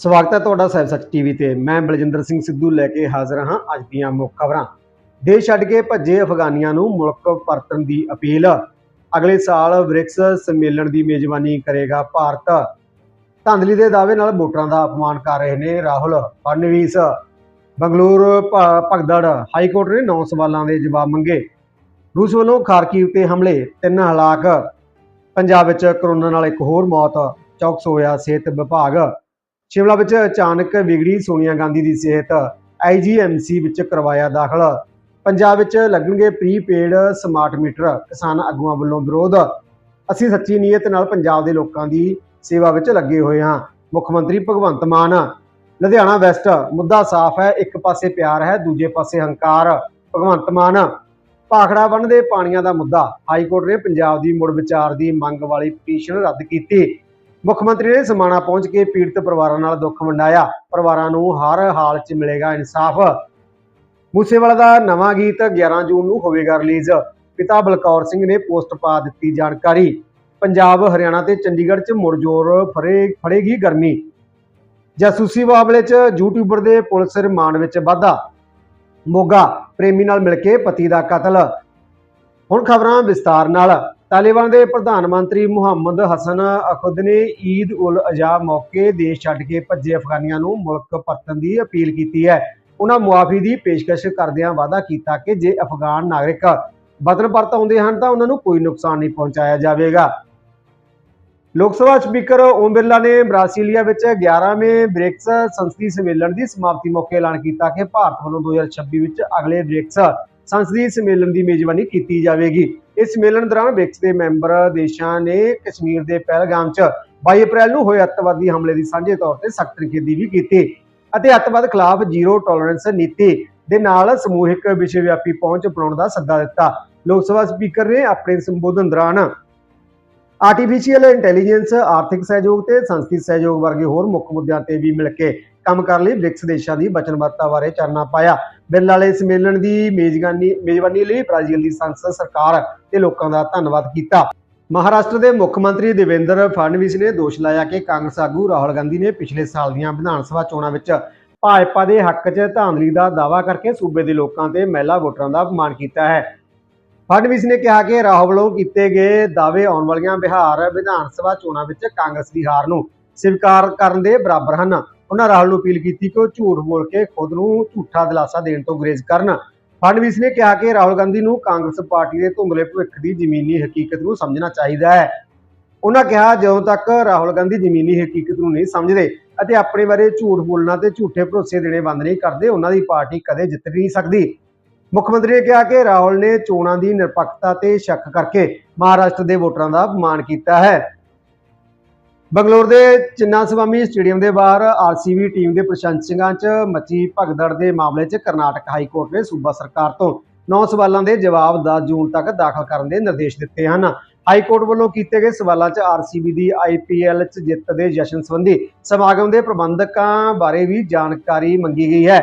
ਸਵਾਗਤ ਹੈ ਤੁਹਾਡਾ ਸਾਹਿਬ ਸੱਚ ਟੀਵੀ ਤੇ। ਮੈਂ ਬਲਜਿੰਦਰ ਸਿੰਘ ਸਿੱਧੂ ਲੈ ਕੇ ਹਾਜ਼ਰ ਹਾਂ ਅੱਜ ਦੀਆਂ ਮੁੱਖ ਖਬਰਾਂ। ਦੇਸ਼ ਛੱਡ ਕੇ ਭੱਜੇ ਅਫਗਾਨੀਆਂ ਨੂੰ ਮੁਲਕ ਪਰਤਣ ਦੀ ਅਪੀਲ। ਅਗਲੇ ਸਾਲ ਬ੍ਰਿਕਸ ਸੰਮੇਲਨ ਦੀ ਮੇਜ਼ਬਾਨੀ ਕਰੇਗਾ ਭਾਰਤ। ਧਾਂਦਲੀ ਦੇ ਦਾਅਵੇ ਨਾਲ ਵੋਟਰਾਂ ਦਾ ਅਪਮਾਨ ਕਰ ਰਹੇ ਨੇ ਰਾਹੁਲ ਫੜਨਵੀਸ। ਬੰਗਲੌਰ ਭਗਦੜ ਹਾਈ ਕੋਰਟ ਨੇ 9 ਸਵਾਲਾਂ ਦੇ ਜਵਾਬ ਮੰਗੇ। ਰੂਸ ਵੱਲੋਂ ਖਾਰਕੀਵ ਤੇ ਹਮਲੇ, ਤਿੰਨ ਹਲਾਕ। ਪੰਜਾਬ ਵਿੱਚ ਕਰੋਨਾ ਨਾਲ ਇੱਕ ਹੋਰ ਮੌਤ ਚੌਕਸ ਹੋਇਆ ਸਿਹਤ ਵਿਭਾਗ। ਸ਼ਿਮਲਾ ਵਿੱਚ ਅਚਾਨਕ ਵਿਗੜੀ ਸੋਨੀਆ ਗਾਂਧੀ ਦੀ ਸਿਹਤ ਆਈਜੀਐਮਸੀ ਵਿੱਚ ਕਰਵਾਇਆ ਦਾਖਲ। ਪੰਜਾਬ ਵਿੱਚ ਲੱਗਣਗੇ ਪ੍ਰੀਪੇਡ ਸਮਾਰਟ ਮੀਟਰ, ਕਿਸਾਨ ਆਗੂਆਂ ਵੱਲੋਂ ਵਿਰੋਧ। ਅਸੀਂ ਸੱਚੀ ਨੀਅਤ ਨਾਲ ਪੰਜਾਬ ਦੇ ਲੋਕਾਂ ਦੀ ਸੇਵਾ ਵਿੱਚ ਲੱਗੇ ਹੋਏ ਹਾਂ। ਮੁੱਖ ਮੰਤਰੀ ਭਗਵੰਤ ਮਾਨ, ਲੁਧਿਆਣਾ ਵੈਸਟ, ਮੁੱਦਾ ਸਾਫ਼ ਹੈ, ਇੱਕ ਪਾਸੇ ਪਿਆਰ ਹੈ, ਦੂਜੇ ਪਾਸੇ ਹੰਕਾਰ। ਭਗਵੰਤ ਮਾਨ, ਭਾਖੜਾ ਬੰਨ ਦੇ ਪਾਣੀਆਂ ਦਾ ਮੁੱਦਾ। ਹਾਈ ਕੋਰਟ ਨੇ ਪੰਜਾਬ ਦੀ ਮੁੜ ਵਿਚਾਰ ਦੀ ਮੰਗ ਵਾਲੀ ਪਟੀਸ਼ਨ ਰੱਦ ਕੀਤੀ। ਮੁੱਖ ਮੰਤਰੀ ਨੇ ਸਮਾਣਾ ਪਹੁੰਚ ਕੇ ਪੀੜਤ ਪਰਿਵਾਰਾਂ ਨਾਲ ਦੁੱਖ ਵੰਡਾਇਆ। ਪਰਿਵਾਰਾਂ ਨੂੰ ਹਰ ਹਾਲ 'ਚ ਮਿਲੇਗਾ ਇਨਸਾਫ। ਮੂਸੇਵਾਲਾ ਦਾ ਨਵਾਂ ਗੀਤ 11 ਜੂਨ ਨੂੰ ਹੋਵੇਗਾ ਰਿਲੀਜ਼। ਪਿਤਾ ਬਲਕੌਰ ਸਿੰਘ ਨੇ ਪੋਸਟ ਪਾ ਦਿੱਤੀ ਜਾਣਕਾਰੀ। ਪੰਜਾਬ, ਹਰਿਆਣਾ ਤੇ ਚੰਡੀਗੜ੍ਹ 'ਚ ਮੁਰਜੋਰ ਫੜੇ ਫੜੇਗੀ ਗਰਮੀ। ਜਾਸੂਸੀ ਮਾਮਲੇ 'ਚ ਯੂਟਿਊਬਰ ਦੇ ਪੁਲਿਸ ਰਿਮਾਂਡ ਵਿੱਚ ਵਾਧਾ। ਮੋਗਾ, ਪ੍ਰੇਮੀ ਨਾਲ ਮਿਲ ਕੇ ਪਤੀ ਦਾ ਕਤਲ। ਹੁਣ ਖਬਰਾਂ ਵਿਸਤਾਰ ਨਾਲ। ਤਾਲਿਬਾਨ ਦੇ ਪ੍ਰਧਾਨ ਮੰਤਰੀ ਮੁਹੰਮਦ ਹਸਨ ਅਖੁਦ ਨੇ ਈਦ ਉਲ ਅਜ਼ਹਾ ਮੌਕੇ ਦੇਸ਼ ਛੱਡ ਕੇ ਭੱਜੇ ਅਫਗਾਨੀਆਂ ਨੂੰ ਮੁਲਕ ਪਰਤਣ ਦੀ ਅਪੀਲ ਕੀਤੀ ਹੈ। ਉਹਨਾਂ ਮੁਆਫੀ ਦੀ ਪੇਸ਼ਕਸ਼ ਕਰਦਿਆਂ ਵਾਅਦਾ ਕੀਤਾ ਕਿ ਜੇ ਅਫਗਾਨ ਨਾਗਰਿਕ ਵਤਨ ਪਰਤ ਆਉਂਦੇ ਹਨ ਤਾਂ ਉਹਨਾਂ ਨੂੰ ਕੋਈ ਨੁਕਸਾਨ ਨਹੀਂ ਪਹੁੰਚਾਇਆ ਜਾਵੇਗਾ। ਲੋਕ ਸਭਾ ਸਪੀਕਰ ਓਮ ਬਿਰਲਾ ਨੇ ਬ੍ਰਾਸੀਲੀਆ ਵਿੱਚ 11ਵੇਂ ਬ੍ਰਿਕਸ ਸੰਸਦੀ ਸੰਮੇਲਨ ਦੀ ਸਮਾਪਤੀ ਮੌਕੇ ਐਲਾਨ ਕੀਤਾ ਕਿ ਭਾਰਤ ਵੱਲੋਂ 2026 ਵਿੱਚ ਅਗਲੇ ਬ੍ਰਿਕਸ ਸੰਸਦੀ ਸੰਮੇਲਨ ਦੀ ਮੇਜ਼ਬਾਨੀ ਕੀਤੀ ਜਾਵੇਗੀ। ਇਸ ਸੰਮੇਲਨ ਦੌਰਾਨ ਬ੍ਰਿਕਸ ਦੇ ਮੈਂਬਰ ਦੇਸ਼ਾਂ ਨੇ ਕਸ਼ਮੀਰ ਦੇ ਪਹਿਲਗਾਮ 'ਚ 22 ਅਪ੍ਰੈਲ ਨੂੰ ਹੋਏ ਅੱਤਵਾਦੀ ਹਮਲੇ ਦੀ ਸਾਂਝੇ ਤੌਰ ਤੇ ਸਖਤ ਨਿਖੇਧੀ ਵੀ ਕੀਤੀ ਅਤੇ ਅੱਤਵਾਦ ਖਿਲਾਫ ਜ਼ੀਰੋ ਟੋਲਰੈਂਸ ਨੀਤੀ ਦੇ ਨਾਲ ਸਮੂਹਿਕ ਵਿਸ਼ਵਵਿਆਪੀ ਪਹੁੰਚ ਬਣਾਉਣ ਦਾ ਸੱਦਾ ਦਿੱਤਾ। ਲੋਕ ਸਭਾ ਸਪੀਕਰ ਨੇ ਆਪਣੇ ਸੰਬੋਧਨ ਦੌਰਾਨ ਆਰਟੀਫੀਸ਼ੀਅਲ ਇੰਟੈਲੀਜੈਂਸ ਆਰਥਿਕ ਸਹਿਯੋਗ ਤੇ ਸੰਸਥੀ ਸਹਿਯੋਗ ਵਰਗੇ ਹੋਰ ਮੁੱਖ ਮੁੱਦਿਆਂ ਤੇ ਵੀ ਮਿਲ ਕੇ ਕੰਮ ਕਰਨ ਲਈ ਬ੍ਰਿਕਸ ਦੇਸ਼ਾਂ ਦੀ ਵਚਨਬੱਧਤਾ ਬਾਰੇ ਚਰਨਾ ਪਾਇਆ। ਬਿੱਲ ਵਾਲੇ ਸੰਮੇਲਨ ਦੀ ਮੇਜ਼ਬਾਨੀ ਮੇਜ਼ਬਾਨੀ ਲਈ ਬ੍ਰਾਜ਼ੀਲ ਦੀ ਸੰਸਦ ਸਰਕਾਰ ਤੇ ਲੋਕਾਂ ਦਾ ਧੰਨਵਾਦ ਕੀਤਾ। ਮਹਾਰਾਸ਼ਟਰ ਦੇ ਮੁੱਖ ਮੰਤਰੀ ਦੇਵੇਂਦਰ ਫੜਨਵੀਸ ਨੇ ਦੋਸ਼ ਲਾਇਆ ਕਿ ਕਾਂਗਰਸ ਆਗੂ ਰਾਹੁਲ ਗਾਂਧੀ ਨੇ ਪਿਛਲੇ ਸਾਲ ਦੀਆਂ ਵਿਧਾਨ ਸਭਾ ਚੋਣਾਂ ਵਿੱਚ ਭਾਜਪਾ ਦੇ ਹੱਕ 'ਚ ਧਾਂਦਲੀ ਦਾ ਦਾਅਵਾ ਕਰਕੇ ਸੂਬੇ ਦੇ ਲੋਕਾਂ ਤੇ ਮਹਿਲਾ ਵੋਟਰਾਂ ਦਾ ਅਪਮਾਨ ਕੀਤਾ ਹੈ। ਫੜਨਵੀਸ ਨੇ ਕਿਹਾ ਕਿ ਰਾਹੁਲ ਵੱਲੋਂ ਕੀਤੇ ਗਏ ਦਾਅਵੇ ਆਉਣ ਵਾਲੀਆਂ ਬਿਹਾਰ ਵਿਧਾਨ ਸਭਾ ਚੋਣਾਂ ਵਿੱਚ ਕਾਂਗਰਸ ਦੀ ਹਾਰ ਨੂੰ ਸਵੀਕਾਰ ਕਰਨ ਦੇ ਬਰਾਬਰ ਹਨ। ਉਹਨਾਂ ਰਾਹੁਲ ਨੂੰ ਅਪੀਲ ਕੀਤੀ ਕਿ ਉਹ ਝੂਠ ਬੋਲ ਕੇ ਖੁਦ ਨੂੰ ਝੂਠਾ ਦਿਲਾਸਾ ਦੇਣ ਤੋਂ ਗੁਰੇਜ਼ ਕਰਨ। ਫਡਨਵੀਸ ਨੇ ਕਿਹਾ ਕਿ ਰਾਹੁਲ ਗਾਂਧੀ ਨੂੰ ਕਾਂਗਰਸ ਪਾਰਟੀ ਦੇ ਧੁੰਦਲੇ ਭਵਿੱਖ ਦੀ ਜ਼ਮੀਨੀ ਹਕੀਕਤ ਨੂੰ ਸਮਝਣਾ ਚਾਹੀਦਾ ਹੈ। ਉਹਨਾਂ ਕਿਹਾ, ਜਦੋਂ ਤੱਕ ਰਾਹੁਲ ਗਾਂਧੀ ਜ਼ਮੀਨੀ ਹਕੀਕਤ ਨੂੰ ਨਹੀਂ ਸਮਝਦੇ ਅਤੇ ਆਪਣੇ ਬਾਰੇ ਝੂਠ ਬੋਲਣਾ ਤੇ ਝੂਠੇ ਭਰੋਸੇ ਦੇਣੇ ਬੰਦ ਨਹੀਂ ਕਰਦੇ, ਉਹਨਾਂ ਦੀ ਪਾਰਟੀ ਕਦੇ ਜਿੱਤ ਨਹੀਂ ਸਕਦੀ। ਮੁੱਖ ਮੰਤਰੀ ਨੇ ਕਿਹਾ ਕਿ ਰਾਹੁਲ ਨੇ ਚੋਣਾਂ ਦੀ ਨਿਰਪੱਖਤਾ ਤੇ ਸ਼ੱਕ ਕਰਕੇ ਮਹਾਰਾਸ਼ਟਰ ਦੇ ਵੋਟਰਾਂ ਦਾ ਅਪਮਾਨ ਕੀਤਾ ਹੈ। ਬੰਗਲੌਰ ਦੇ ਚਿੰਨਾ ਸਵਾਮੀ ਸਟੇਡੀਅਮ ਦੇ ਬਾਹਰ ਆਰਸੀਬੀ ਟੀਮ ਦੇ ਪ੍ਰਸ਼ੰਸਕਾਂ 'ਚ ਮੱਚੀ ਭਗਦੜ ਦੇ ਮਾਮਲੇ 'ਚ ਕਰਨਾਟਕ ਹਾਈ ਕੋਰਟ ਨੇ ਸੂਬਾ ਸਰਕਾਰ ਤੋਂ 9 ਸਵਾਲਾਂ ਦੇ ਜਵਾਬ 10 ਜੂਨ ਤੱਕ ਦਾਖਲ ਕਰਨ ਦੇ ਨਿਰਦੇਸ਼ ਦਿੱਤੇ ਹਨ। ਹਾਈ ਕੋਰਟ ਵੱਲੋਂ ਕੀਤੇ ਗਏ ਸਵਾਲਾਂ 'ਚ ਆਰਸੀਬੀ ਦੀ ਆਈਪੀਐਲ 'ਚ ਜਿੱਤ ਦੇ ਜਸ਼ਨ ਸੰਬੰਧੀ ਸਮਾਗਮ ਦੇ ਪ੍ਰਬੰਧਕਾਂ ਬਾਰੇ ਵੀ ਜਾਣਕਾਰੀ ਮੰਗੀ ਗਈ ਹੈ।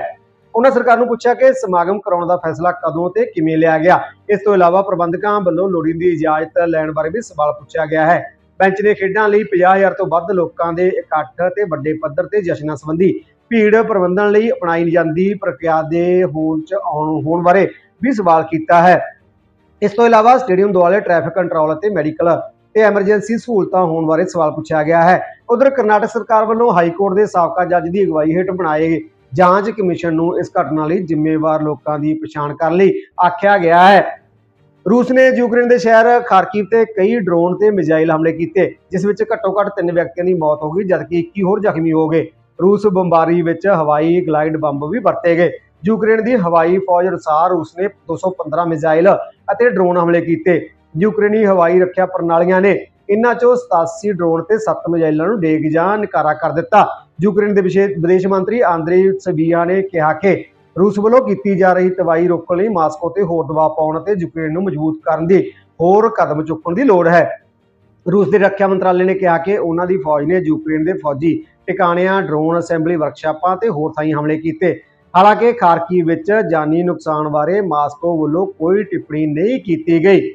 ਉਹਨਾਂ ਸਰਕਾਰ ਨੂੰ ਪੁੱਛਿਆ ਕਿ ਸਮਾਗਮ ਕਰਾਉਣ ਦਾ ਫੈਸਲਾ ਕਦੋਂ ਤੇ ਕਿਵੇਂ ਲਿਆ ਗਿਆ? ਇਸ ਤੋਂ ਇਲਾਵਾ ਪ੍ਰਬੰਧਕਾਂ ਵੱਲੋਂ ਲੋੜੀਂਦੀ ਇਜਾਜ਼ਤ ਲੈਣ ਬਾਰੇ ਵੀ ਸਵਾਲ ਪੁੱਛਿਆ ਗਿਆ ਹੈ। ਬੈਂਚ ਨੇ ਖੇਡਾਂ ਲਈ 50000 ਤੋਂ ਵੱਧ ਲੋਕਾਂ ਦੇ ਇਕੱਠ ਤੇ ਵੱਡੇ ਪੱਧਰ ਤੇ ਜਸ਼ਨਾਂ ਸੰਬੰਧੀ ਭੀੜ ਪ੍ਰਬੰਧਨ ਲਈ ਅਪਣਾਈ ਜਾਂਦੀ ਪ੍ਰਕਿਰਿਆ ਦੇ ਹੋਣ ਚ ਆਉਣ, ਹੋਣ ਬਾਰੇ ਵੀ ਸਵਾਲ ਕੀਤਾ ਹੈ। ਇਸ ਤੋਂ ਇਲਾਵਾ ਸਟੇਡੀਅਮ ਦੁਆਲੇ ਟ੍ਰੈਫਿਕ ਕੰਟਰੋਲ ਅਤੇ ਮੈਡੀਕਲ ਤੇ ਐਮਰਜੈਂਸੀ ਸਹੂਲਤਾਂ ਹੋਣ ਬਾਰੇ ਸਵਾਲ ਪੁੱਛਿਆ ਗਿਆ ਹੈ। ਉਧਰ ਕਰਨਾਟਕ ਸਰਕਾਰ ਵੱਲੋਂ ਹਾਈ ਕੋਰਟ ਦੇ ਸਾਬਕਾ ਜੱਜ ਦੀ ਅਗਵਾਈ ਹੇਠ ਬਣਾਏ ਜਾਂਚ ਕਮਿਸ਼ਨ ਨੂੰ ਇਸ ਘਟਨਾ ਲਈ ਜ਼ਿੰਮੇਵਾਰ ਲੋਕਾਂ ਦੀ ਪਛਾਣ ਕਰਨ ਲਈ ਆਖਿਆ ਗਿਆ ਹੈ। ਰੂਸ ਨੇ ਯੂਕਰੇਨ ਦੇ ਸ਼ਹਿਰ ਖਾਰਕੀਵ ਤੇ ਕਈ ਡਰੋਨ ਤੇ ਮਿਜ਼ਾਈਲ ਹਮਲੇ ਕੀਤੇ, ਜਿਸ ਵਿੱਚ ਘੱਟੋ-ਘੱਟ ਤਿੰਨ ਵਿਅਕਤੀਆਂ ਦੀ ਮੌਤ ਹੋ ਗਈ, ਜਦਕਿ 21 ਹੋਰ ਜ਼ਖਮੀ ਹੋ ਗਏ। ਰੂਸ ਬੰਬਾਰੀ ਵਿੱਚ ਹਵਾਈ ਗਲਾਈਡ ਬੰਬ ਵੀ ਵਰਤੇ ਗਏ। ਯੂਕਰੇਨ ਦੀ ਹਵਾਈ ਫੌਜ ਅਨੁਸਾਰ ਰੂਸ ਨੇ 215 ਮਿਜ਼ਾਈਲ ਅਤੇ ਡਰੋਨ ਹਮਲੇ ਕੀਤੇ। ਯੂਕਰੇਨੀ ਹਵਾਈ ਰੱਖਿਆ ਪ੍ਰਣਾਲੀਆਂ ਨੇ ਇਨ੍ਹਾਂ ਚੋਂ 87 ਡਰੋਨ ਤੇ 7 ਮਿਜ਼ਾਈਲਾਂ ਨੂੰ ਡੇਗ ਜਾਂ ਨਕਾਰਾ ਕਰ ਦਿੱਤਾ। ਯੂਕਰੇਨ ਦੇ ਵਿਸ਼ੇ- ਵਿਦੇਸ਼ ਮੰਤਰੀ ਆਂਦਰੇ ਸਬੀਆ ਨੇ ਕਿਹਾ ਕਿ ਰੂਸ ਵੱਲੋਂ ਕੀਤੀ ਜਾ ਰਹੀ ਤਬਾਹੀ ਰੋਕਣ ਲਈ ਮਾਸਕੋ ਤੇ ਹੋਰ ਦਬਾਅ ਪਾਉਣ ਅਤੇ ਯੂਕਰੇਨ ਨੂੰ ਮਜ਼ਬੂਤ ਕਰਨ ਦੀ ਹੋਰ ਕਦਮ ਚੁੱਕਣ ਦੀ ਲੋੜ ਹੈ। ਰੂਸ ਦੇ ਰੱਖਿਆ ਮੰਤਰਾਲੇ ਨੇ ਕਿਹਾ ਕਿ ਉਹਨਾਂ ਦੀ ਫੌਜ ਨੇ ਯੂਕਰੇਨ ਦੇ ਫੌਜੀ ਟਿਕਾਣਿਆਂ, ਡਰੋਨ ਅਸੈਂਬਲੀ ਵਰਕਸ਼ਾਪਾਂ ਤੇ ਹੋਰ ਥਾਈਂ ਹਮਲੇ ਕੀਤੇ। ਹਾਲਾਂਕਿ ਖਾਰਕੀ ਵਿੱਚ ਜਾਨੀ ਨੁਕਸਾਨ ਬਾਰੇ ਮਾਸਕੋ ਵੱਲੋਂ ਕੋਈ ਟਿੱਪਣੀ ਨਹੀਂ ਕੀਤੀ ਗਈ।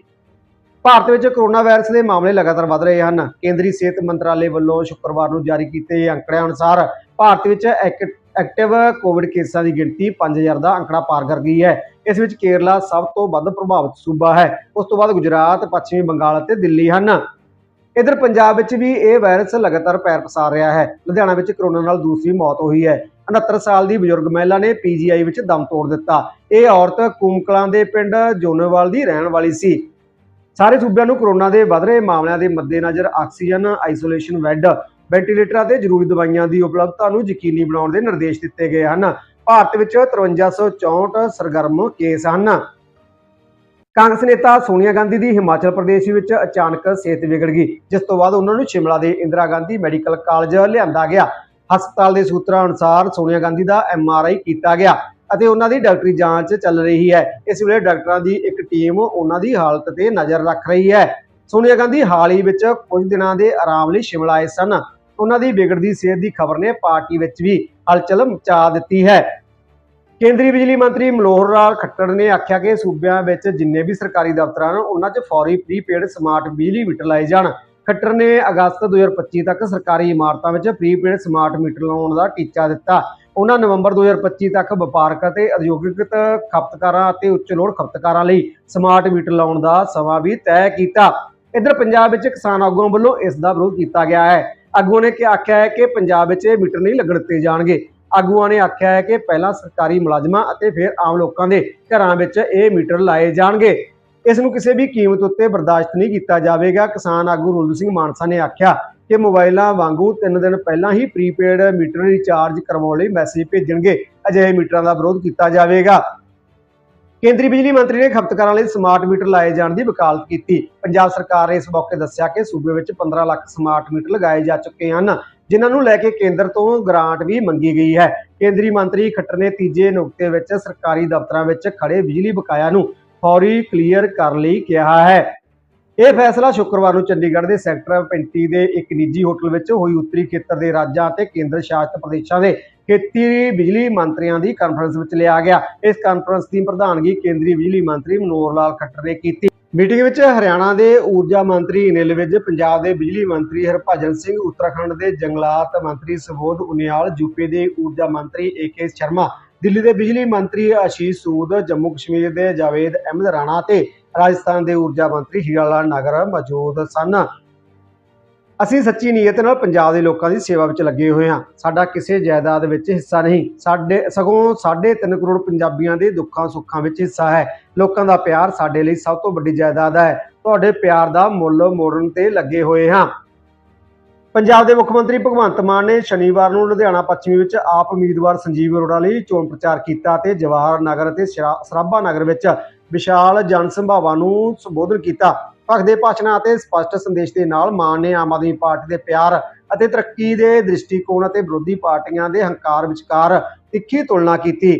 ਭਾਰਤ ਵਿੱਚ ਕਰੋਨਾ ਵਾਇਰਸ ਦੇ ਮਾਮਲੇ ਲਗਾਤਾਰ ਵਧ ਰਹੇ ਹਨ। ਕੇਂਦਰੀ ਸਿਹਤ ਮੰਤਰਾਲੇ ਵੱਲੋਂ ਸ਼ੁੱਕਰਵਾਰ ਨੂੰ ਜਾਰੀ ਕੀਤੇ ਅੰਕੜਿਆਂ ਅਨੁਸਾਰ ਭਾਰਤ ਵਿੱਚ ਐਕ- ਐਕਟਿਵ ਕੋਵਿਡ ਕੇਸਾਂ ਦੀ ਗਿਣਤੀ 5000 ਦਾ ਅੰਕੜਾ ਪਾਰ ਕਰ ਗਈ ਹੈ। ਇਸ ਵਿੱਚ ਕੇਰਲਾ ਸਭ ਤੋਂ ਵੱਧ ਪ੍ਰਭਾਵਿਤ ਸੂਬਾ ਹੈ। ਉਸ ਤੋਂ ਬਾਅਦ ਗੁਜਰਾਤ, ਪੱਛਮੀ ਬੰਗਾਲ ਅਤੇ ਦਿੱਲੀ ਹਨ। ਇਧਰ ਪੰਜਾਬ ਵਿੱਚ ਵੀ ਇਹ ਵਾਇਰਸ ਲਗਾਤਾਰ ਪੈਰ ਪਸਾਰ ਰਿਹਾ ਹੈ। ਲੁਧਿਆਣਾ ਵਿੱਚ ਕਰੋਨਾ ਨਾਲ ਦੂਸਰੀ ਮੌਤ ਹੋਈ ਹੈ। 69 ਸਾਲ ਦੀ ਬਜ਼ੁਰਗ ਮਹਿਲਾ ਨੇ ਪੀਜੀਆਈ ਵਿੱਚ ਦਮ ਤੋੜ ਦਿੱਤਾ। ਇਹ ਔਰਤ ਕੂਮਕਲਾਂ ਦੇ ਪਿੰਡ ਜੋਨੇਵਾਲ ਦੀ ਰਹਿਣ ਵਾਲੀ ਸੀ। ਸਾਰੇ ਸੂਬਿਆਂ ਨੂੰ ਕਰੋਨਾ ਦੇ ਵਧ ਰਹੇ ਮਾਮਲਿਆਂ ਦੇ ਮੱਦੇਨਜ਼ਰ ਆਕਸੀਜਨ, ਆਈਸੋਲੇਸ਼ਨ ਬੈੱਡ ਵੈਂਟੀਲੇਟਰਾਂ ਤੇ ਜ਼ਰੂਰੀ ਦਵਾਈਆਂ ਦੀ ਉਪਲਬਧਤਾ ਨੂੰ ਯਕੀਨੀ ਬਣਾਉਣ ਦੇ ਨਿਰਦੇਸ਼ ਦਿੱਤੇ ਗਏ ਹਨ। ਭਾਰਤ ਵਿੱਚ 5364 ਸਰਗਰਮ ਕੇਸ ਹਨ। ਕਾਂਗਰਸ ਨੇਤਾ ਸੋਨੀਆ ਗਾਂਧੀ ਦੀ ਹਿਮਾਚਲ ਪ੍ਰਦੇਸ਼ ਵਿੱਚ ਅਚਾਨਕ ਸਿਹਤ ਵਿਗੜ ਗਈ, ਜਿਸ ਤੋਂ ਬਾਅਦ ਉਹਨਾਂ ਨੂੰ ਸ਼ਿਮਲਾ ਦੇ ਇੰਦਰਾ ਗਾਂਧੀ ਮੈਡੀਕਲ ਕਾਲਜ ਲਿਆਂਦਾ ਗਿਆ। ਹਸਪਤਾਲ ਦੇ ਸੂਤਰਾਂ ਅਨੁਸਾਰ ਸੋਨੀਆ ਗਾਂਧੀ ਦਾ ਐਮਆਰਆਈ ਕੀਤਾ ਗਿਆ ਅਤੇ ਉਹਨਾਂ ਦੀ ਡਾਕਟਰੀ ਜਾਂਚ ਚੱਲ ਰਹੀ ਹੈ। ਇਸ ਵੇਲੇ ਡਾਕਟਰਾਂ ਦੀ ਇੱਕ ਟੀਮ ਉਹਨਾਂ ਦੀ ਹਾਲਤ ਤੇ ਨਜ਼ਰ ਰੱਖ ਰਹੀ ਹੈ। ਸੋਨੀਆ ਗਾਂਧੀ ਹਾਲ ਹੀ ਵਿੱਚ ਕੁਝ ਦਿਨਾਂ ਦੇ ਆਰਾਮ ਲਈ ਸ਼ਿਮਲਾ ਆਏ ਸਨ। ਉਹਨਾਂ ਦੀ ਵਿਗੜਦੀ ਸਿਹਤ ਦੀ ਖਬਰ ਨੇ ਪਾਰਟੀ ਵਿੱਚ ਵੀ ਹਲਚਲ ਮਚਾ ਦਿੱਤੀ ਹੈ। ਕੇਂਦਰੀ ਬਿਜਲੀ ਮੰਤਰੀ ਮਨੋਹਰ ਲਾਲ ਖੱਟੜ ਨੇ ਆਖਿਆ ਕਿ ਸੂਬਿਆਂ ਵਿੱਚ ਜਿੰਨੇ ਵੀ ਸਰਕਾਰੀ ਦਫ਼ਤਰਾਂ ਹਨ, ਉਹਨਾਂ 'ਚ ਫੌਰੀ ਪ੍ਰੀਪੇਡ ਸਮਾਰਟ ਬਿਜਲੀ ਮੀਟਰ ਲਾਏ ਜਾਣ। ਖੱਟਰ ਨੇ ਅਗਸਤ 2025 ਤੱਕ ਸਰਕਾਰੀ ਇਮਾਰਤਾਂ ਵਿੱਚ ਪ੍ਰੀਪੇਡ ਸਮਾਰਟ ਮੀਟਰ ਲਾਉਣ ਦਾ ਟੀਚਾ ਦਿੱਤਾ। ਉਹਨਾਂ ਨਵੰਬਰ 2025 ਤੱਕ ਵਪਾਰਕ ਅਤੇ ਉਦਯੋਗਿਕ ਖਪਤਕਾਰਾਂ ਅਤੇ ਉੱਚ ਲੋੜ ਖਪਤਕਾਰਾਂ ਲਈ ਸਮਾਰਟ ਮੀਟਰ ਲਾਉਣ ਦਾ ਸਮਾਂ ਵੀ ਤੈਅ ਕੀਤਾ। ਇੱਧਰ ਪੰਜਾਬ ਵਿੱਚ ਕਿਸਾਨ ਆਗੂਆਂ ਵੱਲੋਂ ਇਸ ਦਾ ਵਿਰੋਧ ਕੀਤਾ ਗਿਆ ਹੈ। ਆਗੂਆਂ ਨੇ ਕਿ ਆਖਿਆ ਹੈ ਕਿ ਪੰਜਾਬ ਵਿੱਚ ਇਹ ਮੀਟਰ ਨਹੀਂ ਲੱਗਣ ਦਿੱਤੇ ਜਾਣਗੇ। ਆਗੂਆਂ ਨੇ ਆਖਿਆ ਹੈ ਕਿ ਪਹਿਲਾਂ ਸਰਕਾਰੀ ਮੁਲਾਜ਼ਮਾਂ ਅਤੇ ਫਿਰ ਆਮ ਲੋਕਾਂ ਦੇ ਘਰਾਂ ਵਿੱਚ ਇਹ ਮੀਟਰ ਲਾਏ ਜਾਣਗੇ। ਇਸ ਨੂੰ ਕਿਸੇ ਵੀ ਕੀਮਤ ਉੱਤੇ ਬਰਦਾਸ਼ਤ ਨਹੀਂ ਕੀਤਾ ਜਾਵੇਗਾ। ਕਿਸਾਨ ਆਗੂ ਰੁੱਲ ਸਿੰਘ ਮਾਨਸਾ ਨੇ ਆਖਿਆ ਕਿ ਮੋਬਾਈਲਾਂ ਵਾਂਗੂ 3 ਦਿਨ ਪਹਿਲਾਂ ਹੀ ਪ੍ਰੀਪੇਡ ਮੀਟਰ ਰਿਚਾਰਜ ਕਰਵਾਉਣ ਲਈ ਮੈਸੇਜ ਭੇਜਣਗੇ। ਅਜਿਹੇ ਮੀਟਰਾਂ ਦਾ ਵਿਰੋਧ ਕੀਤਾ ਜਾਵੇਗਾ। ਕੇਂਦਰੀ ਬਿਜਲੀ ਮੰਤਰੀ ਨੇ ਖਪਤਕਾਰਾਂ ਲਈ ਸਮਾਰਟ ਮੀਟਰ ਲਾਏ ਜਾਣ ਦੀ ਵਕਾਲਤ ਕੀਤੀ। ਪੰਜਾਬ ਸਰਕਾਰ ਨੇ ਇਸ ਮੌਕੇ ਦੱਸਿਆ ਕਿ ਸੂਬੇ ਵਿੱਚ 15 ਲੱਖ ਸਮਾਰਟ ਮੀਟਰ ਲਗਾਏ ਜਾ ਚੁੱਕੇ ਹਨ, ਜਿਨ੍ਹਾਂ ਨੂੰ ਲੈ ਕੇ ਕੇਂਦਰ ਤੋਂ ਗ੍ਰਾਂਟ ਵੀ ਮੰਗੀ ਗਈ ਹੈ। ਕੇਂਦਰੀ ਮੰਤਰੀ ਖੱਟਰ ਨੇ ਤੀਜੇ ਨੁਕਤੇ ਵਿੱਚ ਸਰਕਾਰੀ ਦਫ਼ਤਰਾਂ ਵਿੱਚ ਖੜੇ ਬਿਜਲੀ ਬਕਾਇਆ ਨੂੰ ਫੌਰੀ ਕਲੀਅਰ ਕਰਨ ਲਈ ਕਿਹਾ ਹੈ। ਇਹ ਫੈਸਲਾ ਸ਼ੁੱਕਰਵਾਰ ਨੂੰ ਚੰਡੀਗੜ੍ਹ ਦੇ ਸੈਕਟਰ 35 ਦੇ ਇੱਕ ਨਿੱਜੀ ਹੋਟਲ ਵਿੱਚ ਹੋਈ ਉੱਤਰੀ ਖੇਤਰ ਦੇ ਰਾਜਾਂ ਅਤੇ ਕੇਂਦਰ ਸ਼ਾਸਿਤ ਪ੍ਰਦੇਸ਼ਾਂ ਦੇ ਖੇਤੀ ਬਿਜਲੀ ਮੰਤਰੀਆਂ ਦੀ ਕਾਨਫਰੰਸ ਵਿੱਚ ਲਿਆ ਗਿਆ। ਇਸ ਕਾਨਫਰੰਸ ਦੀ ਪ੍ਰਧਾਨਗੀ ਕੇਂਦਰੀ ਬਿਜਲੀ ਮੰਤਰੀ ਮਨੋਹਰ ਲਾਲ ਖੱਟਰ ਨੇ ਕੀਤੀ। ਮੀਟਿੰਗ ਵਿੱਚ ਹਰਿਆਣਾ ਦੇ ਊਰਜਾ ਮੰਤਰੀ ਅਨਿਲ ਵਿਜ, ਪੰਜਾਬ ਦੇ ਬਿਜਲੀ ਮੰਤਰੀ ਹਰਭਜਨ ਸਿੰਘ, ਉੱਤਰਾਖੰਡ ਦੇ ਜੰਗਲਾਤ ਮੰਤਰੀ ਸੁਬੋਧ ਉਨਿਆਲ ਯੂਪੀ ਦੇ ਊਰਜਾ ਮੰਤਰੀ ਏਕੇ ਸ਼ਰਮਾ, ਦਿੱਲੀ ਦੇ ਬਿਜਲੀ ਮੰਤਰੀ ਆਸ਼ੀਸ਼ ਸੂਦ, ਜੰਮੂ ਕਸ਼ਮੀਰ ਦੇ ਜਾਵੇਦ ਅਹਿਮਦ ਰਾਣਾ ਤੇ ਰਾਜਸਥਾਨ ਦੇ ਊਰਜਾ ਮੰਤਰੀ ਹੀਰਾ ਲਾਲ ਨਗਰ ਮੌਜੂਦ ਸਨ। ਅਸੀਂ ਸੱਚੀ ਨੀਅਤ ਨਾਲ ਪੰਜਾਬ ਦੇ ਲੋਕਾਂ ਦੀ ਸੇਵਾ ਵਿੱਚ ਲੱਗੇ ਹੋਏ ਹਾਂ। ਸਾਡਾ ਕਿਸੇ ਜਾਇਦਾਦ ਵਿੱਚ ਹਿੱਸਾ ਨਹੀਂ। ਸਾਡੇ ਸਗੋਂ 3.5 ਕਰੋੜ ਪੰਜਾਬੀਆਂ ਦੇ ਦੁੱਖਾਂ ਸੁੱਖਾਂ ਵਿੱਚ ਹਿੱਸਾ ਹੈ। ਲੋਕਾਂ ਦਾ ਪਿਆਰ ਸਾਡੇ ਲਈ ਸਭ ਤੋਂ ਵੱਡੀ ਜਾਇਦਾਦ ਹੈ। ਤੁਹਾਡੇ ਪਿਆਰ ਦਾ ਮੁੱਲ ਮੋੜਨ ਤੇ ਲੱਗੇ ਹੋਏ ਹਾਂ। ਪੰਜਾਬ ਦੇ ਮੁੱਖ ਮੰਤਰੀ ਭਗਵੰਤ ਮਾਨ ਨੇ ਸ਼ਨੀਵਾਰ ਨੂੰ ਲੁਧਿਆਣਾ ਪੱਛਮੀ ਵਿੱਚ ਆਪ ਉਮੀਦਵਾਰ ਸੰਜੀਵ ਅਰੋੜਾ ਲਈ ਚੋਣ ਪ੍ਰਚਾਰ ਕੀਤਾ ਤੇ ਜਵਾਹਰ ਨਗਰ ਅਤੇ ਸ਼ਰਾ- ਸਰਾਭਾ ਨਗਰ ਵਿੱਚ ਵਿਸ਼ਾਲ ਜਨ ਸੰਭਾਵਾਂ ਨੂੰ ਸੰਬੋਧਨ ਕੀਤਾ। ਭਗਤ ਦੇ ਭਾਸ਼ਣਾਂ ਅਤੇ ਸਪਸ਼ਟ ਸੰਦੇਸ਼ ਦੇ ਨਾਲ ਮਾਨ ਨੇ ਆਮ ਆਦਮੀ ਪਾਰਟੀ ਦੇ ਪਿਆਰ ਅਤੇ ਤਰੱਕੀ ਦੇ ਦ੍ਰਿਸ਼ਟੀਕੋਣ ਅਤੇ ਵਿਰੋਧੀ ਪਾਰਟੀਆਂ ਦੇ ਹੰਕਾਰ ਵਿਚਕਾਰ ਤਿੱਖੀ ਤੁਲਨਾ ਕੀਤੀ।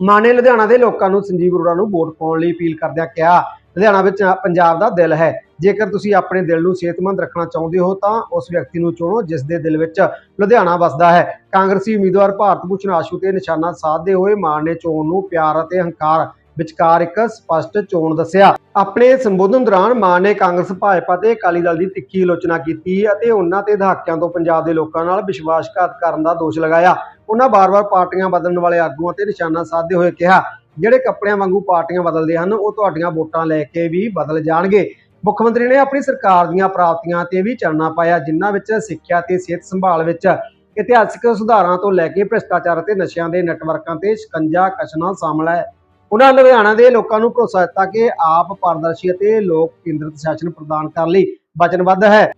ਮਾਨ ਨੇ ਲੁਧਿਆਣਾ ਦੇ ਲੋਕਾਂ ਨੂੰ ਸੰਜੀਵ ਅਰੋੜਾ ਨੂੰ ਵੋਟ ਪਾਉਣ ਲਈ ਅਪੀਲ ਕਰਦਿਆਂ ਕਿਹਾ, ਲੁਧਿਆਣਾ ਵਿੱਚ ਪੰਜਾਬ ਦਾ ਦਿਲ ਹੈ। ਜੇਕਰ ਤੁਸੀਂ ਆਪਣੇ ਦਿਲ ਨੂੰ ਸਿਹਤਮੰਦ ਰੱਖਣਾ ਚਾਹੁੰਦੇ ਹੋ ਤਾਂ ਉਸ ਵਿਅਕਤੀ ਨੂੰ ਚੁਣੋ ਜਿਸ ਦੇ ਦਿਲ ਵਿੱਚ ਲੁਧਿਆਣਾ ਵਸਦਾ ਹੈ। ਕਾਂਗਰਸੀ ਉਮੀਦਵਾਰ ਭਾਰਤ ਭੂਸ਼ਣ ਆਸ਼ੂ ਤੇ ਨਿਸ਼ਾਨਾ ਸਾਧਦੇ ਹੋਏ ਮਾਨ ਨੇ ਚੋਣ ਨੂੰ ਪਿਆਰ ਅਤੇ ਹੰਕਾਰ ਵਿਚਕਾਰ ਇੱਕ ਸਪਸ਼ਟ ਚੋਣ ਦੱਸਿਆ। ਆਪਣੇ ਸੰਬੋਧਨ ਦੌਰਾਨ ਮਾਨ ਨੇ ਕਾਂਗਰਸ, ਭਾਜਪਾ ਤੇ ਅਕਾਲੀ ਦਲ ਦੀ ਤਿੱਖੀ ਆਲੋਚਨਾ ਕੀਤੀ ਅਤੇ ਉਹਨਾਂ ਤੇ ਦਹਾਕਿਆਂ ਤੋਂ ਪੰਜਾਬ ਦੇ ਲੋਕਾਂ ਨਾਲ ਵਿਸ਼ਵਾਸਘਾਤ ਕਰਨ ਦਾ ਦੋਸ਼ ਲਗਾਇਆ। ਉਹਨਾਂ ਬਾਰ-ਬਾਰ ਪਾਰਟੀਆਂ ਬਦਲਣ ਵਾਲੇ ਆਗੂਆਂ ਤੇ ਨਿਸ਼ਾਨਾ ਸਾਧਦੇ ਹੋਏ ਕਿਹਾ, ਜਿਹੜੇ ਕੱਪੜਿਆਂ ਵਾਂਗੂ ਪਾਰਟੀਆਂ ਬਦਲਦੇ ਹਨ, ਉਹ ਤੁਹਾਡੀਆਂ ਵੋਟਾਂ ਲੈ ਕੇ ਵੀ ਬਦਲ ਜਾਣਗੇ। ਮੁੱਖ ਮੰਤਰੀ ਨੇ ਆਪਣੀ ਸਰਕਾਰ ਦੀਆਂ ਪ੍ਰਾਪਤੀਆਂ ਤੇ ਵੀ ਚਾਨਣਾ ਪਾਇਆ, ਜਿਨ੍ਹਾਂ ਵਿੱਚ ਸਿੱਖਿਆ ਤੇ ਸਿਹਤ ਸੰਭਾਲ ਵਿੱਚ ਇਤਿਹਾਸਕ ਸੁਧਾਰਾਂ ਤੋਂ ਲੈ ਕੇ ਭ੍ਰਿਸ਼ਟਾਚਾਰ ਅਤੇ ਨਸ਼ਿਆਂ ਦੇ ਨੈਟਵਰਕਾਂ ਤੇ ਸ਼ਿਕੰਜਾ ਕਸ਼ਣਾ ਸ਼ਾਮਲ ਹੈ। ਉਹਨਾਂ ਲੁਧਿਆਣਾ ਦੇ ਲੋਕਾਂ ਨੂੰ ਭਰੋਸਾ ਦਿੱਤਾ ਕਿ ਆਪ ਪਾਰਦਰਸ਼ੀ ਅਤੇ ਲੋਕ ਕੇਂਦਰਿਤ ਸ਼ਾਸਨ ਪ੍ਰਦਾਨ ਕਰਨ ਲਈ ਵਚਨਬੱਧ ਹੈ।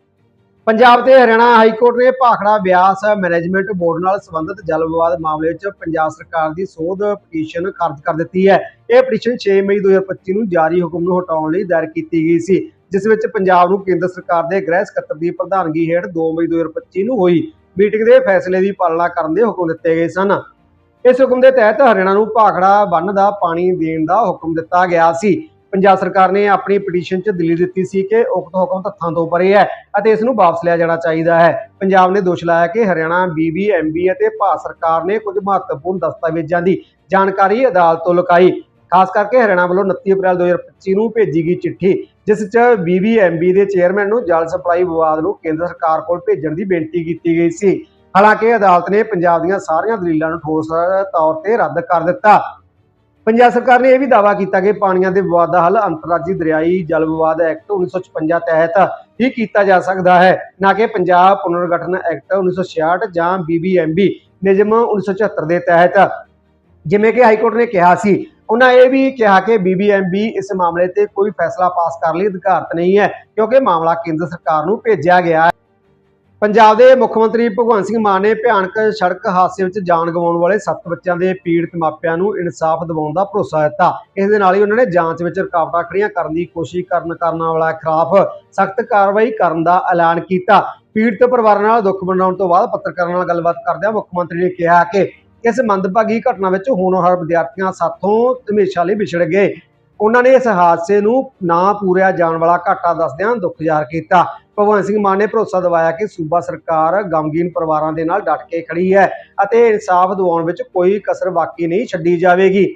ਪੰਜਾਬ ਤੇ ਹਰਿਆਣਾ ਹਾਈ ਕੋਰਟ ਨੇ ਭਾਖੜਾ ਬਿਆਸ ਮੈਨੇਜਮੈਂਟ ਬੋਰਡ ਨਾਲ ਸੰਬੰਧਿਤ ਜਲ ਵਿਵਾਦ ਮਾਮਲੇ ਵਿੱਚ ਪੰਜਾਬ ਸਰਕਾਰ ਦੀ ਸੋਧ ਪਟੀਸ਼ਨ ਖਾਰਜ ਕਰ ਦਿੱਤੀ ਹੈ। ਇਹ ਪਟੀਸ਼ਨ 6 ਮਈ 2025 ਨੂੰ ਜਾਰੀ ਹੁਕਮ ਨੂੰ ਹਟਾਉਣ ਲਈ ਦਾਇਰ ਕੀਤੀ ਗਈ ਸੀ, ਜਿਸ ਵਿੱਚ ਪੰਜਾਬ ਨੂੰ ਕੇਂਦਰ ਸਰਕਾਰ ਦੇ ਗ੍ਰਹਿ ਸਕੱਤਰ ਦੀ ਪ੍ਰਧਾਨਗੀ ਹੇਠ 2 ਮਈ 2025 ਨੂੰ ਹੋਈ ਮੀਟਿੰਗ ਦੇ ਫੈਸਲੇ ਦੀ ਪਾਲਣਾ ਕਰਨ ਦੇ ਹੁਕਮ ਦਿੱਤੇ ਗਏ ਸਨ। ਇਸ ਹੁਕਮ ਦੇ ਤਹਿਤ ਹਰਿਆਣਾ ਨੂੰ ਭਾਖੜਾ ਬੰਨ ਦਾ ਪਾਣੀ ਦੇਣ ਦਾ ਹੁਕਮ ਦਿੱਤਾ ਗਿਆ ਸੀ। ਪੰਜਾਬ ਸਰਕਾਰ ਨੇ ਆਪਣੀ ਪਟੀਸ਼ਨ 'ਚ ਦਿੱਲੀ ਦਿੱਤੀ ਸੀ ਕਿ ਉਕਤ ਹੁਕਮ ਤੱਥਾਂ ਤੋਂ ਪਰੇ ਹੈ ਅਤੇ ਇਸ ਨੂੰ ਵਾਪਸ ਲਿਆ ਜਾਣਾ ਚਾਹੀਦਾ ਹੈ। ਪੰਜਾਬ ਨੇ ਦੋਸ਼ ਲਾਇਆ ਕਿ ਹਰਿਆਣਾ ਬੀਬੀਐਮਬੀ ਅਤੇ ਭਾਰਤ ਸਰਕਾਰ ਨੇ ਕੁਝ ਮਹੱਤਵਪੂਰਨ ਦਸਤਾਵੇਜ਼ਾਂ ਦੀ ਜਾਣਕਾਰੀ ਅਦਾਲਤ ਤੋਂ ਲੁਕਾਈ। ਖਾਸ ਕਰਕੇ ਹਰਿਆਣਾ ਵੱਲੋਂ 29 ਅਪ੍ਰੈਲ 2025 ਨੂੰ ਭੇਜੀ ਗਈ ਚਿੱਠੀ, ਜਿਸ 'ਚ ਬੀਬੀਐਮਬੀ ਦੇ ਚੇਅਰਮੈਨ ਨੂੰ ਜਲ ਸਪਲਾਈ ਵਿਵਾਦ ਨੂੰ ਕੇਂਦਰ ਸਰਕਾਰ ਕੋਲ ਭੇਜਣ ਦੀ ਬੇਨਤੀ ਕੀਤੀ ਗਈ ਸੀ। ਹਾਲਾਂਕਿ ਅਦਾਲਤ ਨੇ ਪੰਜਾਬ ਦੀਆਂ ਸਾਰੀਆਂ ਦਲੀਲਾਂ ਨੂੰ ਠੋਸ ਤੌਰ ਤੇ ਰੱਦ ਕਰ ਦਿੱਤਾ। ਪੰਜਾਬ ਸਰਕਾਰ ਨੇ ਇਹ ਵੀ ਦਾਅਵਾ ਕੀਤਾ ਕਿ ਪਾਣੀਆਂ ਦੇ ਵਿਵਾਦ ਦਾ ਹੱਲ ਅੰਤਰਰਾਜੀ ਦਰਿਆਈ ਜਲ ਵਿਵਾਦ ਐਕਟ 1956 ਤਹਿਤ ਹੀ ਕੀਤਾ ਜਾ ਸਕਦਾ ਹੈ, ਨਾ ਕਿ ਪੰਜਾਬ ਪੁਨਰਗਠਨ ਐਕਟ 1966 ਜਾਂ ਬੀਬੀਐਮਬੀ ਨਿਯਮ 1974 ਦੇ ਤਹਿਤ। ਜਿਵੇਂ ਕਿ ਹਾਈ ਕੋਰਟ ਨੇ ਕਿਹਾ ਸੀ, ਉਹਨਾਂ ਇਹ ਵੀ ਕਿਹਾ ਕਿ ਬੀਬੀਐਮਬੀ ਇਸ ਮਾਮਲੇ ਤੇ ਕੋਈ ਫੈਸਲਾ ਪਾਸ ਕਰਨ ਲਈ ਅਧਿਕਾਰਤ ਨਹੀਂ ਹੈ, ਕਿਉਂਕਿ ਮਾਮਲਾ ਕੇਂਦਰ ਸਰਕਾਰ ਨੂੰ ਭੇਜਿਆ ਗਿਆ ਹੈ। ਪੰਜਾਬ ਦੇ ਮੁੱਖ ਮੰਤਰੀ ਭਗਵੰਤ ਸਿੰਘ ਮਾਨ ਨੇ ਭਿਆਨਕ ਸੜਕ ਹਾਦਸੇ ਵਿੱਚ ਜਾਨ ਗਵਾਉਣ ਵਾਲੇ 7 ਬੱਚਿਆਂ ਦੇ ਪੀੜਤ ਮਾਪਿਆਂ ਨੂੰ ਇਨਸਾਫ ਦਿਵਾਉਣ ਦਾ ਭਰੋਸਾ ਦਿੱਤਾ। ਇਸ ਦੇ ਨਾਲ ਹੀ ਉਹਨਾਂ ਨੇ ਜਾਂਚ ਵਿੱਚ ਰੁਕਾਵਟਾਂ ਖੜੀਆਂ ਕਰਨ ਦੀ ਕੋਸ਼ਿਸ਼ ਕਰਨ ਕਰਨ ਵਾਲਾ ਖਿਲਾਫ ਸਖਤ ਕਾਰਵਾਈ ਕਰਨ ਦਾ ਐਲਾਨ ਕੀਤਾ। ਪੀੜਤ ਪਰਿਵਾਰਾਂ ਨਾਲ ਦੁੱਖ ਵੰਡਾਉਣ ਤੋਂ ਬਾਅਦ ਪੱਤਰਕਾਰਾਂ ਨਾਲ ਗੱਲਬਾਤ ਕਰਦਿਆਂ ਮੁੱਖ ਮੰਤਰੀ ਨੇ ਕਿਹਾ ਕਿ ਇਸ ਮੰਦਭਾਗੀ ਘਟਨਾ ਵਿੱਚ ਹੋਣਹਾਰ ਵਿਦਿਆਰਥੀਆਂ ਸਾਥੋਂ ਹਮੇਸ਼ਾ ਲਈ ਵਿਛੜ ਗਏ। ਉਹਨਾਂ ਨੇ ਇਸ ਹਾਦਸੇ ਨੂੰ ਨਾ ਪੂਰਿਆ ਜਾਣ ਵਾਲਾ ਘਾਟਾ ਦੱਸਦਿਆਂ ਦੁੱਖ ਜ਼ਾਹਰ ਕੀਤਾ। ਭਗਵੰਤ ਸਿੰਘ ਮਾਨ ਨੇ ਭਰੋਸਾ ਦਿਵਾਇਆ ਕਿ ਸੂਬਾ ਸਰਕਾਰ ਗਮਗੀਨ ਪਰਿਵਾਰਾਂ ਦੇ ਨਾਲ ਡਟ ਕੇ ਖੜੀ ਹੈ ਅਤੇ ਇਨਸਾਫ ਦਿਵਾਉਣ ਵਿੱਚ ਕੋਈ ਕਸਰ ਬਾਕੀ ਨਹੀਂ ਛੱਡੀ ਜਾਵੇਗੀ।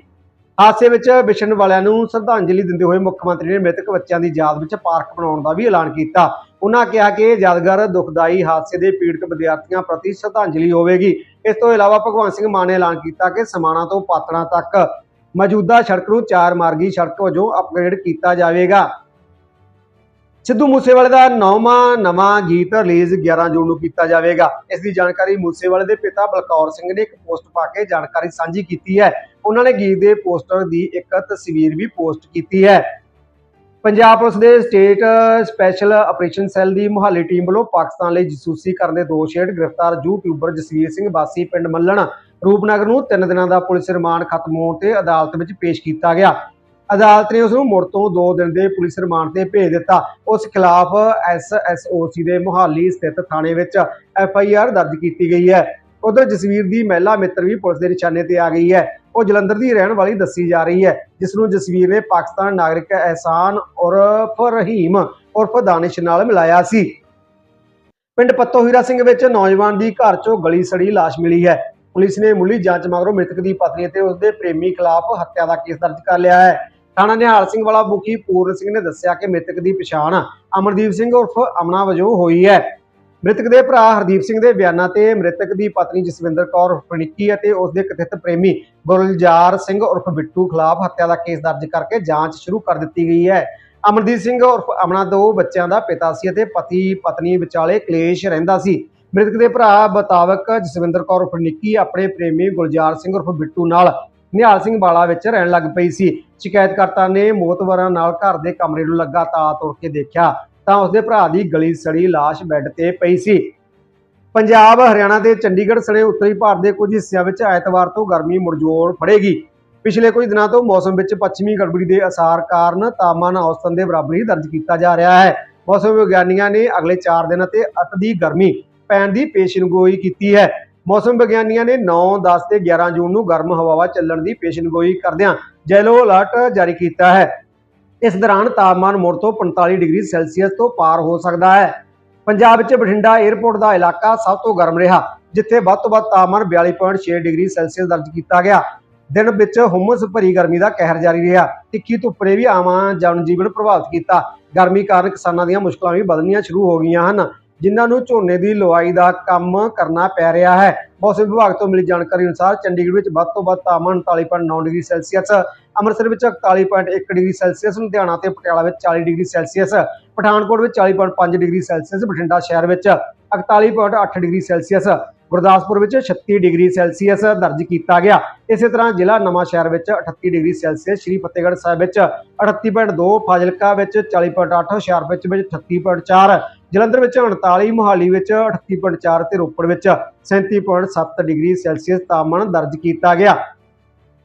ਹਾਦਸੇ ਵਿੱਚ ਵਿਛੜਨ ਵਾਲਿਆਂ ਨੂੰ ਸ਼ਰਧਾਂਜਲੀ ਦਿੰਦੇ ਹੋਏ ਮੁੱਖ ਮੰਤਰੀ ਨੇ ਮ੍ਰਿਤਕ ਬੱਚਿਆਂ ਦੀ ਯਾਦ ਵਿੱਚ ਪਾਰਕ ਬਣਾਉਣ ਦਾ ਵੀ ਐਲਾਨ ਕੀਤਾ। ਉਹਨਾਂ ਕਿਹਾ ਕਿ ਇਹ ਯਾਦਗਾਰ ਦੁਖਦਾਈ ਹਾਦਸੇ ਦੇ ਪੀੜਤ ਵਿਦਿਆਰਥੀਆਂ ਪ੍ਰਤੀ ਸ਼ਰਧਾਂਜਲੀ ਹੋਵੇਗੀ। ਇਸ ਤੋਂ ਇਲਾਵਾ ਭਗਵੰਤ ਸਿੰਘ ਮਾਨ ਨੇ ਐਲਾਨ ਕੀਤਾ ਕਿ ਸਮਾਣਾ ਤੋਂ ਪਾਤਣਾ ਤੱਕ ਮੌਜੂਦਾ ਸੜਕ ਨੂੰ ਚਾਰ ਮਾਰਗੀ ਸੜਕ ਵਜੋਂ ਅਪਗ੍ਰੇਡ ਕੀਤਾ ਜਾਵੇਗਾ। ਸਿੱਧੂ ਮੂਸੇਵਾਲੇ ਦਾ ਨੌਵਾਂ ਨਵਾਂ ਗੀਤ ਰਿਲੀਜ਼ 11 ਜੂਨ ਨੂੰ ਕੀਤਾ ਜਾਵੇਗਾ। ਇਸ ਦੀ ਜਾਣਕਾਰੀ ਮੂਸੇਵਾਲੇ ਦੇ ਪਿਤਾ ਬਲਕੌਰ ਸਿੰਘ ਨੇ ਇੱਕ ਪੋਸਟ ਪਾ ਕੇ ਜਾਣਕਾਰੀ ਸਾਂਝੀ ਕੀਤੀ ਹੈ। ਉਹਨਾਂ ਨੇ ਗੀਤ ਦੇ ਪੋਸਟਰ ਦੀ ਇੱਕ ਤਸਵੀਰ ਵੀ ਪੋਸਟ ਕੀਤੀ ਹੈ। ਪੰਜਾਬ ਪੁਲਿਸ ਦੇ ਸਟੇਟ ਸਪੈਸ਼ਲ ਆਪਰੇਸ਼ਨ ਸੈੱਲ ਦੀ ਮੁਹਾਲੀ ਟੀਮ ਵੱਲੋਂ ਪਾਕਿਸਤਾਨ ਲਈ ਜਸੂਸੀ ਕਰਨ ਦੇ ਦੋਸ਼ ਹੇਠ ਗ੍ਰਿਫਤਾਰ ਯੂਟਿਊਬਰ ਜਸਵੀਰ ਸਿੰਘ ਬਾਸੀ, ਪਿੰਡ ਮੱਲਣ। ਰੂਪਨਗਰ ਨੂੰ ਤਿੰਨ ਦਿਨਾਂ ਦਾ ਪੁਲਿਸ ਰਿਮਾਂਡ ਖਤਮ ਹੋਣ ਤੇ ਅਦਾਲਤ ਵਿੱਚ ਪੇਸ਼ ਕੀਤਾ ਗਿਆ। ਅਦਾਲਤ ਨੇ ਉਸ ਨੂੰ ਮੁੜ ਤੋਂ 2 ਦਿਨ ਦੇ ਪੁਲਿਸ ਰਿਮਾਂਡ ਤੇ ਭੇਜ ਦਿੱਤਾ। ਉਸ ਖਿਲਾਫ ਐਸਐਸਓਸੀ ਦੇ ਮੁਹਾਲੀ ਸਥਿਤ ਥਾਣੇ ਵਿੱਚ ਐਫਆਈਆਰ ਦਰਜ ਕੀਤੀ ਗਈ ਹੈ। ਉਧਰ ਜਸਵੀਰ ਦੀ ਮਹਿਲਾ ਮਿੱਤਰ ਵੀ ਪੁਲਿਸ ਦੇ ਨਿਸ਼ਾਨੇ ਤੇ ਆ ਗਈ ਹੈ। ਉਹ ਜਲੰਧਰ ਦੀ ਰਹਿਣ ਵਾਲੀ ਦੱਸੀ ਜਾ ਰਹੀ ਹੈ, ਜਿਸ ਨੂੰ ਜਸਵੀਰ ਨੇ ਪਾਕਿਸਤਾਨ ਨਾਗਰਿਕ ਅਹਿਸਾਨ ਉਰਫ ਰਹੀਮ ਉਰਫ ਦਾਨਿਸ਼ ਨਾਲ ਮਿਲਾਇਆ ਸੀ। ਪਿੰਡ ਪੱਤੋਹੀਰਾ ਸਿੰਘ ਵਿੱਚ ਨੌਜਵਾਨ ਦੀ ਘਰ ਚੋਂ ਗਲੀ ਸੜੀ ਲਾਸ਼ ਮਿਲੀ ਹੈ। ਪੁਲਿਸ ਨੇ ਮੁੱਢਲੀ ਜਾਂਚ ਮਗਰੋਂ ਮ੍ਰਿਤਕ ਦੀ ਪਤਨੀ ਅਤੇ ਉਸ ਦੇ ਪ੍ਰੇਮੀ ਖਿਲਾਫ ਹੱਤਿਆ ਦਾ ਕੇਸ ਦਰਜ ਕਰ ਲਿਆ ਹੈ। ਥਾਣਾ ਨਿਹਾਲ ਸਿੰਘ ਵਾਲਾ ਮੁਖੀ ਪੂਰਨ ਸਿੰਘ ਨੇ ਦੱਸਿਆ ਕਿ ਮ੍ਰਿਤਕ ਦੀ ਪਛਾਣ ਅਮਰਦੀਪ ਸਿੰਘ ਉਰਫ ਅਮਨਾ ਵਜੋਂ ਹੋਈ ਹੈ। ਮ੍ਰਿਤਕ ਦੇ ਭਰਾ ਹਰਦੀਪ ਸਿੰਘ ਦੇ ਬਿਆਨਾਂ ਤੇ ਮ੍ਰਿਤਕ ਦੀ ਪਤਨੀ ਜਸਵਿੰਦਰ ਕੌਰ ਉਰਫ ਨਿੱਕੀ ਅਤੇ ਉਸ ਦੇ ਕਥਿਤ ਪ੍ਰੇਮੀ ਗੁਰਲਜਾਰ ਸਿੰਘ ਉਰਫ ਬਿੱਟੂ ਖਿਲਾਫ ਹੱਤਿਆ ਦਾ ਕੇਸ ਦਰਜ ਕਰਕੇ ਜਾਂਚ ਸ਼ੁਰੂ ਕਰ ਦਿੱਤੀ ਗਈ ਹੈ। ਅਮਰਦੀਪ ਸਿੰਘ ਉਰਫ ਅਮਨਾ ਦੋ ਬੱਚਿਆਂ ਦਾ ਪਿਤਾ ਸੀ ਅਤੇ ਪਤੀ ਪਤਨੀ ਵਿਚਾਲੇ ਕਲੇਸ਼ ਰਹਿੰਦਾ ਸੀ। ਮ੍ਰਿਤਕ ਦੇ ਭਰਾ ਮੁਤਾਬਕ ਜਸਵਿੰਦਰ ਕੌਰ ਉਰਫ ਨਿੱਕੀ ਆਪਣੇ ਪ੍ਰੇਮੀ ਗੁਲਜ਼ਾਰ ਸਿੰਘ ਉਰਫ ਬਿੱਟੂ ਨਾਲ ਨਿਹਾਲ ਸਿੰਘ ਬਾਲਾ ਵਿੱਚ ਰਹਿਣ ਲੱਗ ਪਈ ਸੀ। ਸ਼ਿਕਾਇਤਕਰਤਾ ਨੇ ਮੋਤਵਰਾਂ ਨਾਲ ਘਰ ਦੇ ਕਮਰੇ ਨੂੰ ਲੱਗਾ ਤਾਲਾ ਤੋੜ ਕੇ ਦੇਖਿਆ ਤਾਂ ਉਸਦੇ ਭਰਾ ਦੀ ਗਲੀ ਸੜੀ ਲਾਸ਼ ਬੈੱਡ ਤੇ ਪਈ ਸੀ। ਪੰਜਾਬ, ਹਰਿਆਣਾ ਤੇ ਚੰਡੀਗੜ੍ਹ ਸਣੇ ਉੱਤਰੀ ਭਾਰਤ ਦੇ ਕੁਝ ਹਿੱਸਿਆਂ ਵਿੱਚ ਐਤਵਾਰ ਤੋਂ ਗਰਮੀ ਮੁਰਜੋੜ ਫੜੇਗੀ। ਪਿਛਲੇ ਕੁਝ ਦਿਨਾਂ ਤੋਂ ਮੌਸਮ ਵਿੱਚ ਪੱਛਮੀ ਗੜਬੜੀ ਦੇ ਅਸਾਰ ਕਾਰਨ ਤਾਪਮਾਨ ਔਸਤਨ ਦੇ ਬਰਾਬਰ ਹੀ ਦਰਜ ਕੀਤਾ ਜਾ ਰਿਹਾ ਹੈ। ਮੌਸਮ ਵਿਗਿਆਨੀਆਂ ਨੇ ਅਗਲੇ 4 ਦਿਨਾਂ ਤੇ ਅਤ ਦੀ ਗਰਮੀ ਪੈਣ ਦੀ ਪੇਸ਼ਨਗੋਈ ਕੀਤੀ ਹੈ। ਮੌਸਮ ਵਿਗਿਆਨੀਆਂ ਨੇ 9, 10 ਤੇ 11 ਜੂਨ ਨੂੰ ਗਰਮ ਹਵਾਵਾਂ ਚੱਲਣ ਦੀ ਪੇਸ਼ਨਗੋਈ ਕਰਦਿਆਂ ਯੈਲੋ ਅਲਰਟ ਜਾਰੀ ਕੀਤਾ ਹੈ। ਇਸ ਦੌਰਾਨ ਤਾਪਮਾਨ ਮੁੜ ਤੋਂ 45 ਡਿਗਰੀ ਸੈਲਸੀਅਸ ਤੋਂ ਪਾਰ ਹੋ ਸਕਦਾ ਹੈ। ਪੰਜਾਬ ਵਿੱਚ ਬਠਿੰਡਾ 에ਅਰਪੋਰਟ ਦਾ ਇਲਾਕਾ ਸਭ ਤੋਂ ਗਰਮ ਰਿਹਾ ਜਿੱਥੇ ਵੱਧ ਤੋਂ ਵੱਧ ਤਾਪਮਾਨ 42.6 ਡਿਗਰੀ ਸੈਲਸੀਅਸ ਦਰਜ ਕੀਤਾ ਗਿਆ। ਦਿਨ ਵਿੱਚ ਹੁਮਸ ਭਰੀ ਗਰਮੀ ਦਾ ਕਹਿਰ ਜਾਰੀ ਰਿਹਾ। ਤਿੱਖੀ ਧੁੱਪ ਨੇ ਵੀ ਆਮ ਜਨ ਜੀਵਨ ਪ੍ਰਭਾਵਿਤ ਕੀਤਾ। ਗਰਮੀ ਕਾਰਨ ਕਿਸਾਨਾਂ ਦੀਆਂ ਮੁਸ਼ਕਲਾਂ ਵੀ ਵਧਣੀਆਂ ਸ਼ੁਰੂ ਹੋ ਗਈਆਂ ਹਨ। ਜਿਨ੍ਹਾਂ ਨੂੰ ਝੋਨੇ ਦੀ ਲਵਾਈ ਦਾ ਕੰਮ ਕਰਨਾ ਪੈ ਰਿਹਾ ਹੈ। ਮੌਸਮ ਵਿਭਾਗ ਤੋਂ ਮਿਲੀ ਜਾਣਕਾਰੀ ਅਨੁਸਾਰ ਚੰਡੀਗੜ੍ਹ ਵਿੱਚ ਵੱਧ ਤੋਂ ਵੱਧ ਤਾਪਮਾਨ 39.9 ਡਿਗਰੀ ਸੈਲਸੀਅਸ, ਅੰਮ੍ਰਿਤਸਰ ਵਿੱਚ 41.1 ਡਿਗਰੀ ਸੈਲਸੀਅਸ, ਲੁਧਿਆਣਾ ਤੇ ਪਟਿਆਲਾ ਵਿੱਚ 40 ਡਿਗਰੀ ਸੈਲਸੀਅਸ, ਪਠਾਨਕੋਟ ਵਿੱਚ 40.5 ਡਿਗਰੀ ਸੈਲਸੀਅਸ, ਬਠਿੰਡਾ ਸ਼ਹਿਰ ਵਿੱਚ 41.8 ਡਿਗਰੀ ਸੈਲਸੀਅਸ, ਗੁਰਦਾਸਪੁਰ ਵਿੱਚ 36 ਡਿਗਰੀ ਸੈਲਸੀਅਸ ਦਰਜ ਕੀਤਾ ਗਿਆ। ਇਸੇ ਤਰ੍ਹਾਂ ਜ਼ਿਲ੍ਹਾ ਨਵਾਂ ਸ਼ਹਿਰ ਵਿੱਚ 38 ਡਿਗਰੀ ਸੈਲਸੀਅਸ, ਸ਼੍ਰੀ ਫਤਿਹਗੜ੍ਹ ਸਾਹਿਬ ਵਿੱਚ 38.2 ਫਾਜ਼ਿਲਕਾ ਵਿੱਚ 40.8 ਹੁਸ਼ਿਆਰਪੁਰ ਵਿੱਚ 38.4 ਜਲੰਧਰ ਵਿੱਚ 39 ਮੋਹਾਲੀ ਵਿੱਚ 38.4 ਤੇ ਰੋਪੜ ਵਿੱਚ 37.7 ਡਿਗਰੀ ਸੈਲਸੀਅਸ ਤਾਪਮਾਨ ਦਰਜ ਕੀਤਾ ਗਿਆ।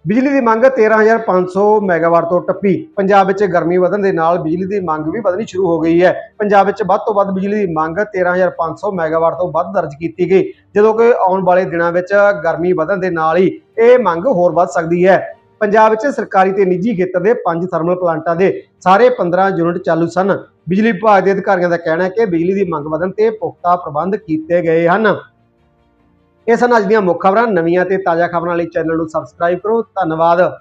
ਬਿਜਲੀ ਦੀ ਮੰਗ 13500 ਮੈਗਾਵਾਟ ਤੋਂ ਟੱਪੀ। ਪੰਜਾਬ ਵਿੱਚ ਗਰਮੀ ਵਧਣ ਦੇ ਨਾਲ ਬਿਜਲੀ ਦੀ ਮੰਗ ਵੀ ਵਧਣੀ ਸ਼ੁਰੂ ਹੋ ਗਈ ਹੈ। ਪੰਜਾਬ ਵਿੱਚ ਵੱਧ ਤੋਂ ਵੱਧ ਬਿਜਲੀ ਦੀ ਮੰਗ 13500 ਮੈਗਾਵਾਟ ਤੋਂ ਵੱਧ ਦਰਜ ਕੀਤੀ ਗਈ। ਜਦੋਂ ਕਿ ਆਉਣ ਵਾਲੇ ਦਿਨਾਂ ਵਿੱਚ ਗਰਮੀ ਵਧਣ ਦੇ ਨਾਲ ਹੀ ਇਹ ਮੰਗ ਹੋਰ ਵੱਧ ਸਕਦੀ ਹੈ। ਪੰਜਾਬ ਵਿੱਚ ਸਰਕਾਰੀ ਤੇ ਨਿੱਜੀ ਖੇਤਰ ਦੇ ਪੰਜ ਥਰਮਲ ਪਲਾਂਟਾਂ ਦੇ ਸਾਰੇ 15 ਯੂਨਿਟ ਚਾਲੂ ਸਨ। ਬਿਜਲੀ ਵਿਭਾਗ ਦੇ ਅਧਿਕਾਰੀਆਂ ਦਾ ਕਹਿਣਾ ਹੈ ਕਿ ਬਿਜਲੀ ਦੀ ਮੰਗ ਵਧਣ ਤੇ ਪੁਖਤਾ ਪ੍ਰਬੰਧ ਕੀਤੇ ਗਏ ਹਨ। ਇਹ ਸਨ ਅੱਜ ਦੀਆਂ ਮੁੱਖ ਖਬਰਾਂ। ਨਵੀਆਂ ਤੇ ਤਾਜ਼ਾ ਖਬਰਾਂ ਲਈ ਚੈਨਲ ਨੂੰ ਸਬਸਕ੍ਰਾਈਬ ਕਰੋ। ਧੰਨਵਾਦ।